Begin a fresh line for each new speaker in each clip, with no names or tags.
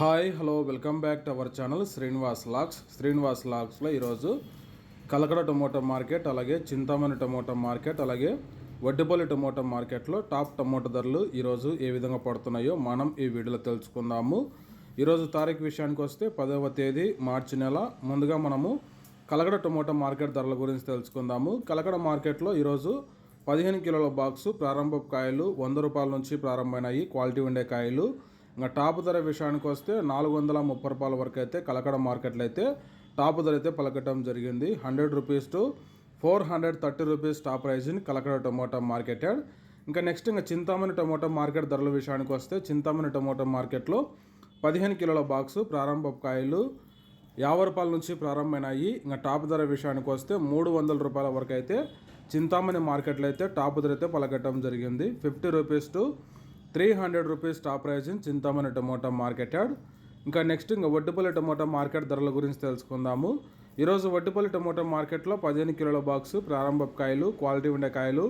Hi hello welcome back to our channel Srinivas lakhs. Srinivas లాక్స్లో ఈరోజు Kalakada tomato market అలాగే Chintamani tomato market అలాగే వడ్డిపల్లి టమోటా మార్కెట్లో టాప్ టమోటా ధరలు ఈరోజు ఏ విధంగా పడుతున్నాయో మనం ఈ వీడియోలో తెలుసుకుందాము. ఈరోజు తారీఖు విషయానికి వస్తే పదవ తేదీ మార్చి నెల. ముందుగా మనము కలకడ టమోటా మార్కెట్ ధరల గురించి తెలుసుకుందాము. కలకడ మార్కెట్లో ఈరోజు పదిహేను కిలోల బాక్సు ప్రారంభ కాయలు వంద రూపాయల నుంచి ప్రారంభమైనాయి క్వాలిటీ ఉండే కాయలు. ఇంకా టాప్ ధర విషయానికి వస్తే నాలుగు వందల ముప్పై రూపాయల వరకు అయితే కలకడ మార్కెట్లో అయితే టాప్ ధర అయితే పలకటం జరిగింది. Hundred rupees to four hundred thirty rupees top ప్రైజ్ని Kalakada tomato మార్కెటెడ్ ఇంకా నెక్స్ట్ ఇంకా చింతామణి టొమాటో మార్కెట్ ధరల విషయానికి వస్తే చింతామణి టొమాటో మార్కెట్లో పదిహేను కిలోల బాక్సు ప్రారంభ కాయలు యాభై రూపాయల నుంచి ప్రారంభమైనాయి. ఇంకా టాప్ ధర విషయానికి వస్తే మూడు వందల రూపాయల వరకు అయితే చింతామణి మార్కెట్లో అయితే టాప్ ధర అయితే పలకటం జరిగింది. Fifty rupees to three hundred rupees top price in Chintamani tomato market yard ఇంకా నెక్స్ట్ ఇంకా వడ్డుపల్లి టమోటా మార్కెట్ ధరల గురించి తెలుసుకుందాము. ఈరోజు వడ్డుపల్లి టమోటా మార్కెట్లో పదిహేను కిలోల బాక్సు ప్రారంభ కాయలు క్వాలిటీ ఉండే కాయలు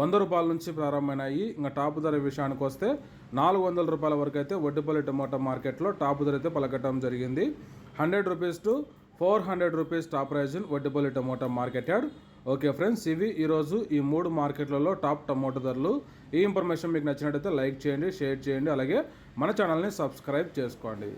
వంద రూపాయల నుంచి ప్రారంభమైనాయి. ఇంకా టాప్ ధర విషయానికి వస్తే నాలుగు వందల రూపాయల వరకు అయితే వడ్డుపల్లి టమోటా మార్కెట్లో టాప్ ధర అయితే పలకటం జరిగింది. Hundred rupees to four hundred rupees top ప్రైజ్ని Vaddipalli Vaddipalli tomato market yard. Okay friends ఇవి ఈరోజు ఈ మూడు మార్కెట్లలో టాప్ టమోటా ధరలు. ఈ ఇన్ఫర్మేషన్ మీకు నచ్చినట్టయితే లైక్ చేయండి షేర్ చేయండి అలాగే మన ఛానల్ని సబ్స్క్రైబ్ చేసుకోండి.